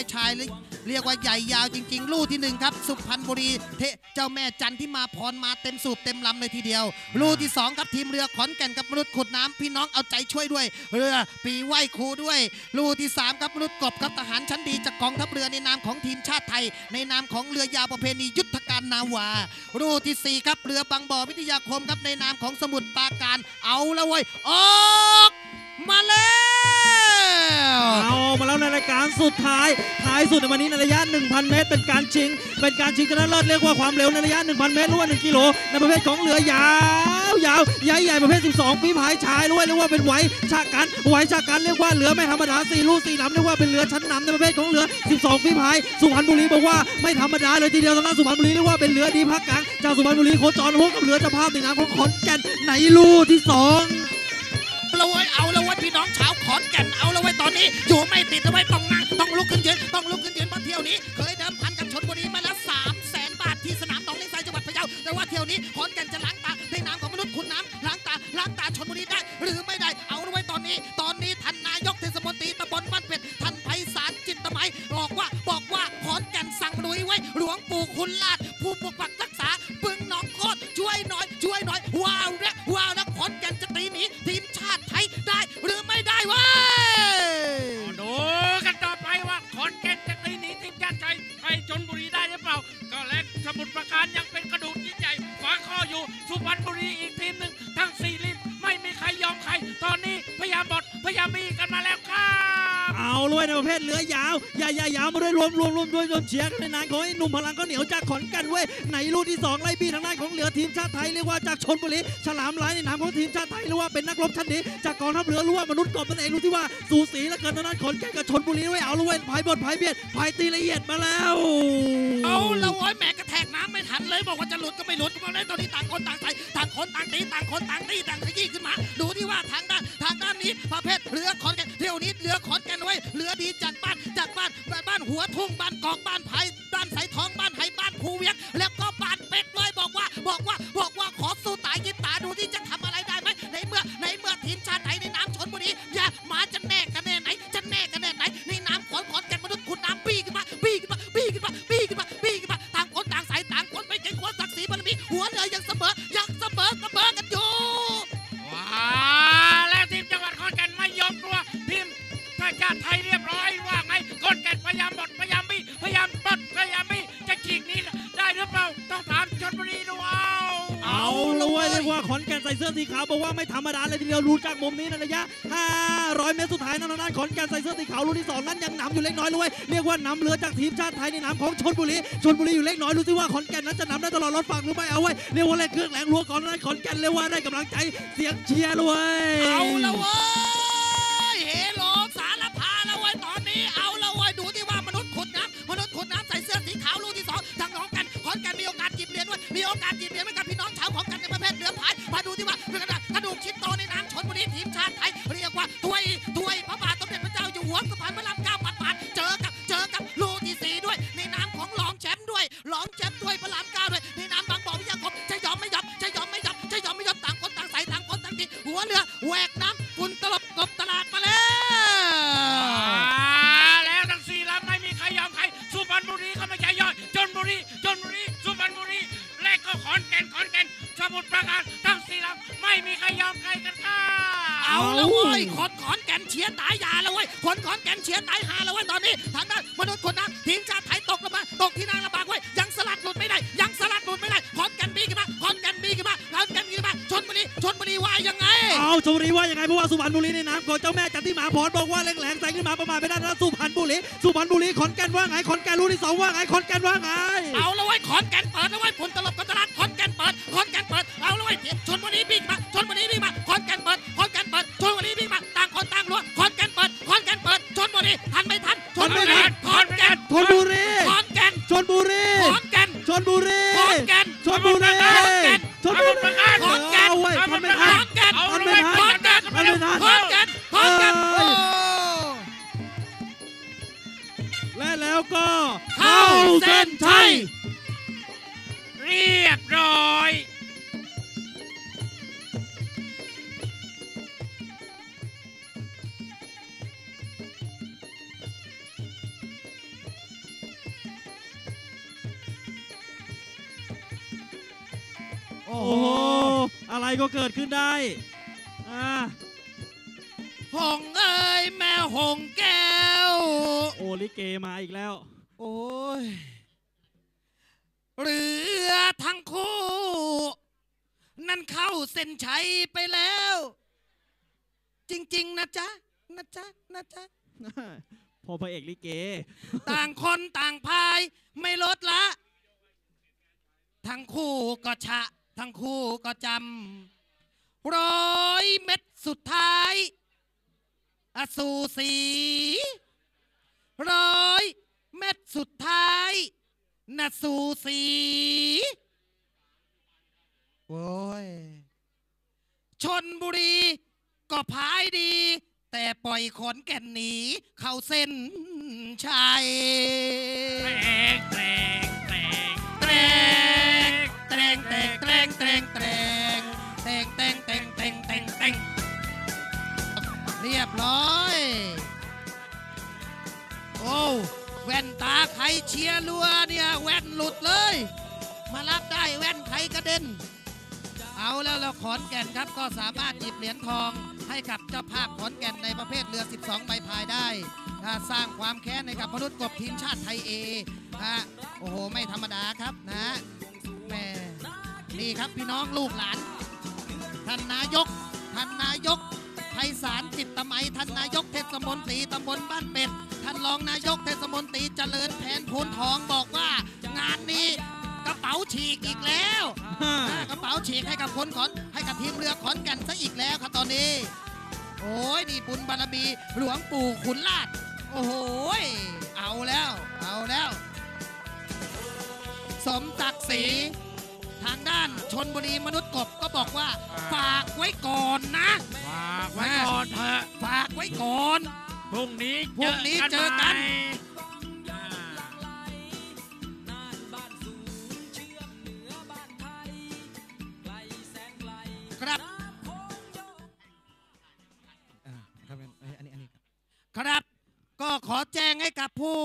ายชายเลยเรียกว่าใหญ่ยาวจริง ๆ ลู่ที่หนึ่งครับสุพรรณบุรีเทเจ้าแม่จันที่มาพรมาเต็มสูบเต็มลำเลยทีเดียว ลู่ที่สองครับทีมเรือขอนแก่นกับมนุษย์ขุดน้ำพี่น้องเอาใจช่วยด้วย เรือปีไหวครูด้วย ลู่ที่สามครับมนุษย์กบครับทหารชั้นดีจากกองทัพเรือในนามของทีมชาติไทย ในนามของเรือยาวประเพณียุทธการนาวารูที่สี่ครับเรือบางบ่อวิทยาคมครับในนามของสมุทรปราการเอาละเว้ยออกมาแล้ว สุดท้าย ท้ายสุดในวันนี้ในระยะ 1,000 เมตร เป็นการชิง เป็นการชิงชนะเลิศเรียกว่าความเร็วในระยะ 1,000 เมตรหรือว่า 1 กิโล ในประเภทของเรือยาวยาวใหญ่ใหญ่ประเภท 12 ปีพายชายด้วยเรียกว่าเป็นไหวฉากกันไหวฉากกันเรียกว่าเรือไม่ธรรมดาสี่ลูกสี่ลำเรียกว่าเป็นเรือชั้นนำในประเภทของเรือ 12 ปีพาย สุพรรณบุรีบอกว่าไม่ธรรมดาเลยทีเดียวทางด้านสุพรรณบุรีเรียกว่าเป็นเรือดีภาคกลางจากสุพรรณบุรีโคจรพบกับเรือจ้าภาพในน้ำของขอนแก่นในลูกที่สองละเว้ยเอาละเว้ยพี่น้องชาวขอนแก่นเอาละเว้ยตอนนี้อยู่ไม่ติดละเว้ยต้องนั่ง นี้ ตอนนี้ท่านนายกเทศมนตรีตำบลบ้านเป็ดท่านไพศาลจิตตมัยบอกว่าบอกว่าขอนแก่นสั่งลุยไว้ หลวงปู่คุณลาด ยามบดพยายามมีกันมาแล้วครับเอาเลยในประเภทเรือยาวใหญ่ๆยาวมาด้วยรวมรวมรวมด้วยรวมเชียร์กันในนานของไอ้หนุ่มพลังก็เหนียวจากขอนแก่นเว้ยในลูกที่สองไล่บี้ทางด้านของเรือทีมชาติไทยเรียกว่าจากชนบุรีฉลามลายในนามของทีมชาติไทยเรียกว่าเป็นนักรบชั้นดีจากกองทัพเรือรู้ว่ามนุษย์กบนั่นเองรู้ที่ว่าสูสีและเกินทางด้านขอนแก่นกับชนบุรีเว้ยเอาเลยเว้ยพายบนพายเบียดพายตีละเอียดมาแล้วเอาละโว้ยแหมกระแทกน้ำไม่ทันเลยบอกว่าจะหลุดก็ไม่หลุดก็มาเลยตอนนี้ต่างคนต่างใส่ต่างคนต่างตีต่างคนต่างตีต่างขยี้ขึ้นมา หัวทุ่งบ้านกอกบ้านไผ่บ้านสายทองบ้านไหบ้านภูเวียง แล้วก็บ้านเป็ดเลยบอกว่า บอกว่าบอกว่าขอสู้ตายยิบตาดูที่จะทำอะไรได้ไหมในเมื่อในเมื่อทีมชาติไทยในน้ำชนบุรีอย่ามาจะแน่กันแน่ไหนจะแน่กันแน่ไหนในน้ำขอนขอนแก่นมนุษย์คุณน้ำปีขึ้นมาปีขึ้นมาปีขึ้นมาปีขึ้นมาปีขึ้นมาต่างคนต่างสายต่างคนไม่เก่งกว่าศักดิ์ศรีบารมีหัวเรือยังเสมอยัง ว่าขอนแก่นใส่เสื้อสีขาวบอกว่าไม่ธรรมดาเลยทีเดียวรู้จากมุมนี้ในระยะ 500 เมตรสุดท้ายนั้นทางด้านขอนแก่นใส่เสื้อสีขาวลูกที่สองนั้นยังนำอยู่เล็กน้อยเลยเรียกว่านำเรือจากทีมชาติไทยในนามของชนบุรีชนบุรีอยู่เล็กน้อยรู้สิว่าขอนแก่นนั้นจะนำได้ตลอดรถฝั่งหรือไม่เอาไว้เรียกว่าแรงเครื่องแรงรัวก่อนนั้นขอนแก่นเรียกว่าได้กำลังใจเสียงเชียร์เลยเอาละเว้ย ว่าถ้วยถ้วยพระบาทสมเด็จพระเจ้าอยู่หัวสะพานพระรามเก้าปัดปาดเจอกับเจอกับลูที่สี่ด้วย ในนามของรองแชมป์ด้วยรองแชมป์ถ้วยพระรามเก้าด้วยในนามบางบ่อวิยาคมจะยอมไม่ยอมจะยอมไม่ยอมจะยอมไม่ยอมต่างคนต่างใส่ต่างคนต่างตีหัวเรือแหวกน้ำฝุ่นตลบกบตลาดมาแล้วแล้วทั้งสี่ลำไม่มีใครยอมใครสุพรรณบุรีก็ไม่ใช่ย่อยชนบุรีชนบุรี ก็ขอนแก่นขอนแก่นสมุทรปราการทั้งสี่ลำไม่มีใครยอมใครกันค่ะเอาละเว้ยขอนขอนแก่นเชียร์ตายยาละเว้ยคนขอนแก่นเชียร์ตายหาละเว้ยตอนนี้ทางด้านมนุษย์คนนั้นทีมชาติ ชลบุรีว่ายังไงเพราะว่าสุพรรณบุรีในน้ำของเจ้าแม่จันทิมาพรบอกว่าแรงๆใส่ขึ้นมาประมาณไม่ได้นะสุพรรณบุรีสุพรรณบุรีขอนแก่นว่าไงขอนแก่นลูกที่สองว่าไงขอนแก่นว่าไงเอาละเว้ยขอนแก่นเปิดละเว้ยฝุ่นตลบกบตลาดขอนแก่นเปิดขอนแก่นเปิดเอาละเว้ยชนบุรีบีขึ้นมาชนบุรีบีขึ้นมาขอนแก่นเปิดขอนแก่นเปิดชนบุรีบีขึ้นมาต่างคนต่างรัวขอนแก่นเปิดขอนแก่นเปิดชนบุรีทันไม่ทันชนบุรีขอนแก่น นชัย เรียบร้อยโอ้โห อะไรก็เกิดขึ้นได้อ่องเอ้ยแม่หงแก้ว โอ้ลิเกมาอีกแล้ว โอ้ย เรือทั้งคู่ นั่นเข้าเส้นชัยไปแล้ว จริง ๆ นะจ๊ะ นะจ๊ะ นะจ๊ะ พอพระเอกลิเก ต่างคนต่างพายไม่ลดละ ทั้งคู่ก็ชะ ทั้งคู่ก็จำร้อยเม็ดสุดท้าย อสูสีร้อยเม็ดสุดท้าย น่ะสูสีโอ้ยชนบุรีก็พายดี แต่ปล่อยขนแก่นหนีเข้าเส้นชัยแตงแตงแตงแตงแตงแตงแตงแตงแตงแตงแตงแตงแตงแตงแตงเรียบร้อย แว่นตาใครเชียร์ลัวเนี่ยแว่นหลุดเลย มารับได้แว่นใครกระเด็น เอาแล้วแล้วขอนแก่นครับก็สามารถหยิบเหรียญทองให้กับเจ้าภาพขอนแก่นในประเภทเรือ 12 ใบพายได้อ่าสร้างความแค้นให้กับมนุษย์กบทีมชาติไทยเอฮะโอ้โห ไม่ธรรมดาครับนะแม่นี่ครับพี่น้องลูกหลานท่านนายกท่านนายกไพศาลจิตตมัยท่านนายกเทศมนตรีตำบลบ้านเป็ด ท่านรองนายกเทศมนตรีเจริญแผนพูนทองบอกว่างานนี้กระเป๋าฉีกอีกแล้วอ่ากระเป๋าฉีกให้กับคนขอนให้กับทีมเรือขอนแก่นซะอีกแล้วครับตอนนี้ โอ้ยนี่บุญบารมีหลวงปู่ขุนลาดโอ้โหยเอาแล้ว เอาแล้ว สมศักดิ์ศรีทางด้านชนบุรีมนุษย์กบก็บอกว่า ฝากไว้ก่อนนะ ฝากไว้ก่อนเถอะฝากไว้ก่อน พรุ่งนี้พรุ่งนี้เจอกันใหม่อ่าครับครับ ก็ขอแจ้งให้กับผู้